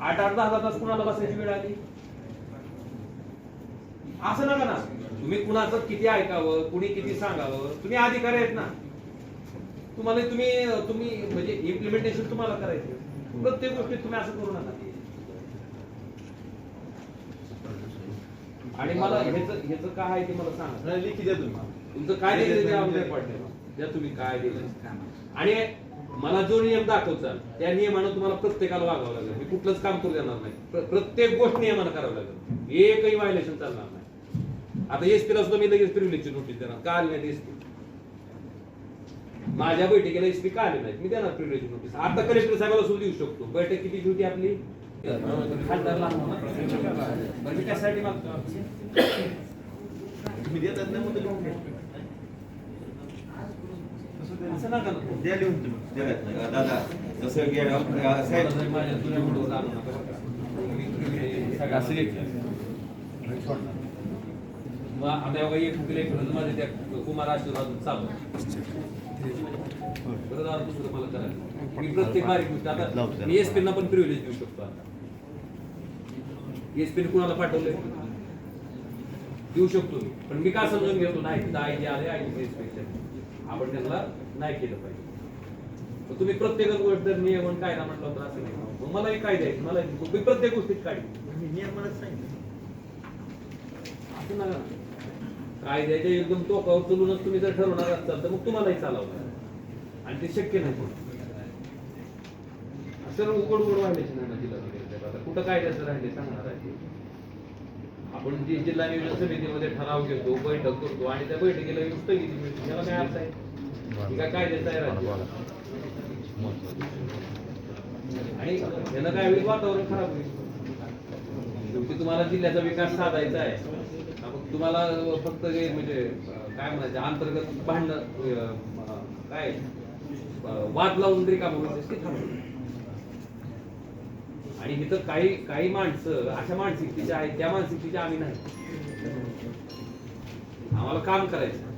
आठ आठ दहा तास कुणाला बसायची वेळ आली? असं नका ना. तुम्ही कुणाचं किती ऐकावं कुणी किती सांगावं तुम्ही अधिकारी आहेत ना. तुम्हाला तुम्ही तुम्ही म्हणजे इम्प्लिमेंटेशन तुम्हाला करायचं प्रत्येक गोष्टीत तुम्ही असं करू नका. आणि मला ह्याचं ह्याचं काय आहे ते मला सांगा. लिखी द्या तुम्ही. तुमचं काय दिलं पडले द्या तुम्ही. काय दिलं आणि मला जो नियम दाखवचाल त्या नियमानं तुम्हाला प्रत्येकाला वागावं लागेल. मी कुठलंच काम करू देणार नाही. प्र- प्रत्येक गोष्ट नियमानं करावं लागेल. एकही व्हायलेशन चालणार नाही. आता एसपीला सुद्धा मी लगेच प्रिव्हिलेजची नोटीस देणार. का आली नाही एसपी माझ्या बैठकीला एसपी का आले नाहीत? मी देणार प्रिव्हिलेज नोटीस आता कलेक्टर साहेबाला सुद्धा देऊ शकतो. बैठक किती होती आपली? खासदारला बरं, मी कशासाठी मागतो तुम्ही देतात ना मुद्दे लिहून घ्या. असं नका द्या लिहून तुम्ही. दादा जसं साहेब असं एक आता माझे त्या कुमार आशीर्वाद चालू. मला करायचं मी प्रत्येक बारीक गोष्ट आता मी एसपी ना पण प्रिव्हिलेज देऊ शकतो आता. एसपी कुणाला पाठवलंय? देऊ शकतो मी. पण मी का समजून घेतो? नाही आय जे आले आय इन्स्पेक्शन आपण त्यांना नाही केलं पाहिजे. तुम्ही प्रत्येक गोष्ट जर नियम आणि कायदा म्हटलं तर असं नाही. मग मलाही कायदा आहे मला मी प्रत्येक गोष्टीत काढली मी नियमालाच सांगितलं. असं नका. कायद्याच्या एकदम टोकावर चलूनच तुम्ही जर ठरवणार असाल तर मग तुम्हालाही चालवणार आणि ते शक्य नाही सर्व उघड उघड व्हायलाच नाही ना आता कुठं कायद्याचं राहिले सांगणार आहे. आपण जी जिल्हा नियोजन समितीमध्ये ठराव घेतो बैठक करतो आणि त्या बैठकीला येऊन स्थगिती मिळते त्याला काय अर्थ आहे? काय कायद्याचं आहे राज्य? आणि यानं काय होईल? वातावरण खराब होईल. शेवटी तुम्हाला जिल्ह्याचा विकास साधायचा आहे. तुम्हाला फक्त हे म्हणजे काय म्हणायचं अंतर्गत भांडण काय? वाद लावून रिकाम व्हायचं ते थांबवलं आणि इथं काही काही माणसं अशा मानसिकतेच्या आहेत त्या मानसिकतेच्या आम्ही नाही. आम्हाला काम करायचं.